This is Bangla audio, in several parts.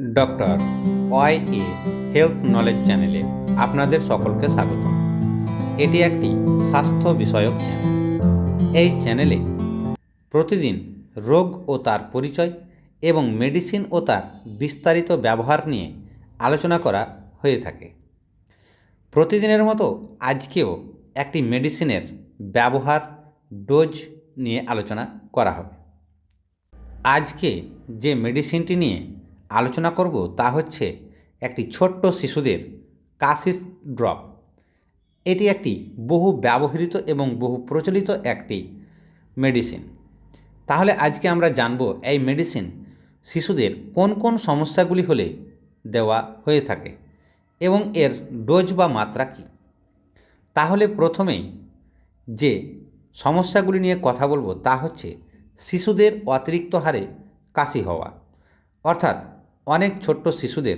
Doctor Y A health knowledge চ্যানেলে আপনাদের সকলকে স্বাগত। এটি একটি স্বাস্থ্য বিষয়ক চ্যানেল। এই চ্যানেলে প্রতিদিন রোগ ও তার পরিচয় এবং মেডিসিন ও তার বিস্তারিত ব্যবহার নিয়ে আলোচনা করা হয়ে থাকে। প্রতিদিনের মতো আজকেও একটি মেডিসিনের ব্যবহার ডোজ নিয়ে আলোচনা করা হবে। আজকে যে মেডিসিনটি নিয়ে আলোচনা করব তা হচ্ছে একটি ছোট্ট শিশুদের কাশির ড্রপ। এটি একটি বহু ব্যবহৃত এবং বহু প্রচলিত একটি মেডিসিন তাহলে আজকে আমরা জানব এই মেডিসিন শিশুদের কোন কোন সমস্যাগুলি হলে দেওয়া হয়ে থাকে এবং এর ডোজ বা মাত্রা কী। তাহলে প্রথমেই যে সমস্যাগুলি নিয়ে কথা বলব তা হচ্ছে শিশুদের অতিরিক্ত হারে কাশি হওয়া। অর্থাৎ অনেক ছোট্ট শিশুদের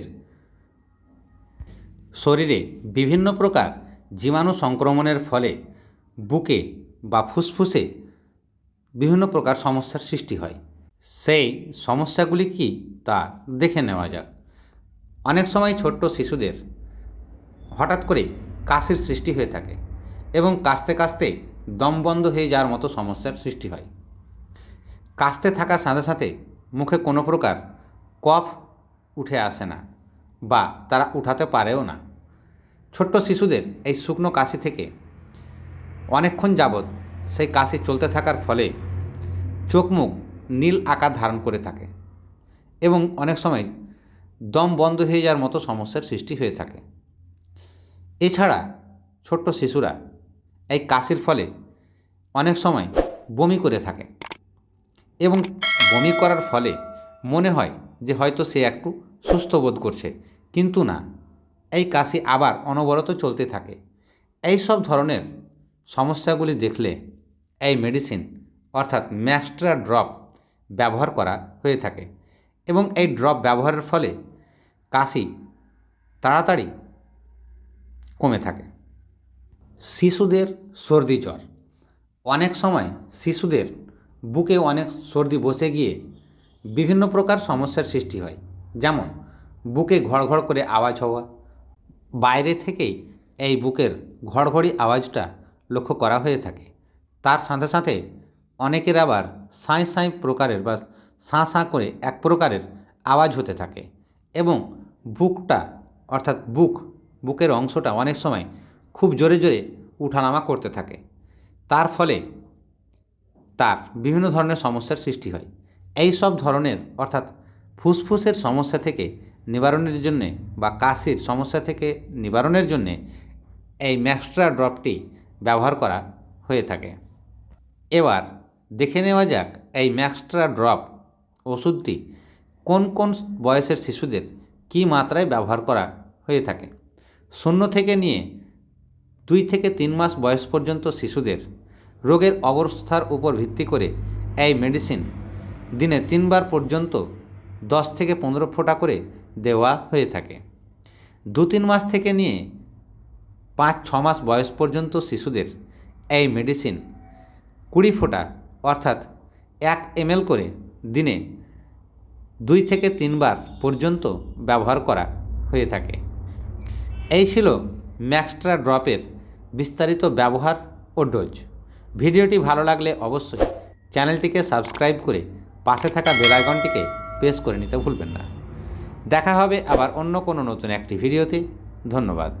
শরীরে বিভিন্ন প্রকার জীবাণু সংক্রমণের ফলে বুকে বা ফুসফুসে বিভিন্ন প্রকার সমস্যার সৃষ্টি হয়। সেই সমস্যাগুলি কি তা দেখে নেওয়া যাক। অনেক সময় ছোট্ট শিশুদের হঠাৎ করে কাশির সৃষ্টি হয়ে থাকে এবং কাশতে কাশতে দম বন্ধ হয়ে যাওয়ার মতো সমস্যার সৃষ্টি হয়। কাশতে থাকার সাথে সাথে মুখে কোনো প্রকার কফ উঠে আসে না বা তারা উঠাতে পারেও না। ছোট্ট শিশুদের এই শুকনো কাশি থেকে অনেকক্ষণ যাবৎ সেই কাশি চলতে থাকার ফলে চোখ মুখ নীল আকার ধারণ করে থাকে এবং অনেক সময় দম বন্ধ হয়ে যাওয়ার মতো সমস্যার সৃষ্টি হয়ে থাকে। এছাড়া ছোট্ট শিশুরা এই কাশির ফলে অনেক সময় বমি করে থাকে এবং বমি করার ফলে মনে হয় যে হয়তো সে একটু সুস্থ বোধ করছে। কিন্তু না, এই কাশি আবার অনবরত চলতে থাকে। এই সব ধরনের সমস্যাগুলি দেখলে এই মেডিসিন অর্থাৎ ম্যাক্সট্রা ড্রপ ব্যবহার করা হয়ে থাকে এবং এই ড্রপ ব্যবহারের ফলে কাশি তাড়াতাড়ি কমে থাকে। শিশুদের সর্দি জ্বর। অনেক সময় শিশুদের বুকে অনেক সর্দি বসে গিয়ে বিভিন্ন প্রকার সমস্যার সৃষ্টি হয়। যেমন, বুকে ঘড়ঘড় করে আওয়াজ হওয়া। বাইরে থেকেই এই বুকের ঘড়ঘড়ি আওয়াজটা লক্ষ্য করা হয়ে থাকে। তার সাথে সাথে অনেকের আবার সাঁই সাঁই প্রকারের বা সাঁ সাঁ করে এক প্রকারের আওয়াজ হতে থাকে এবং বুকটা, অর্থাৎ বুক, বুকের অংশটা অনেক সময় খুব জোরে জোরে উঠানামা করতে থাকে। তার ফলে তার বিভিন্ন ধরনের সমস্যার সৃষ্টি হয়। এই সব ধরনের, অর্থাৎ ফুসফুসের সমস্যা থেকে নিবারণের জন্যে বা কাশির সমস্যা থেকে নিবারণের জন্যে এই ম্যাক্সট্রা ড্রপটি ব্যবহার করা হয়ে থাকে। এবার দেখে নেওয়া যাক এই ম্যাক্সট্রা ড্রপ ওষুধটি কোন কোন বয়সের শিশুদের কী মাত্রায় ব্যবহার করা হয়ে থাকে। শূন্য থেকে নিয়ে দুই থেকে তিন মাস বয়স পর্যন্ত শিশুদের রোগের অবস্থার উপর ভিত্তি করে এই মেডিসিন দিনে তিনবার পর্যন্ত দশ থেকে পনেরো ফোঁটা করে দেওয়া হয়ে থাকে। দু তিন মাস থেকে নিয়ে পাঁচ ছ মাস বয়স পর্যন্ত শিশুদের এই মেডিসিন কুড়ি ফোঁটা অর্থাৎ এক এমএল করে দিনে দুই থেকে তিনবার পর্যন্ত ব্যবহার করা হয়ে থাকে। এই ছিল ম্যাক্সট্রা ড্রপের বিস্তারিত ব্যবহার ও ডোজ। ভিডিওটি ভালো লাগলে অবশ্যই চ্যানেলটিকে সাবস্ক্রাইব করে পাশে থাকা বেল প্রেস করে নিতে ভুলবেন না। দেখা হবে আবার অন্য কোনো নতুন একটি ভিডিওতে। ধন্যবাদ।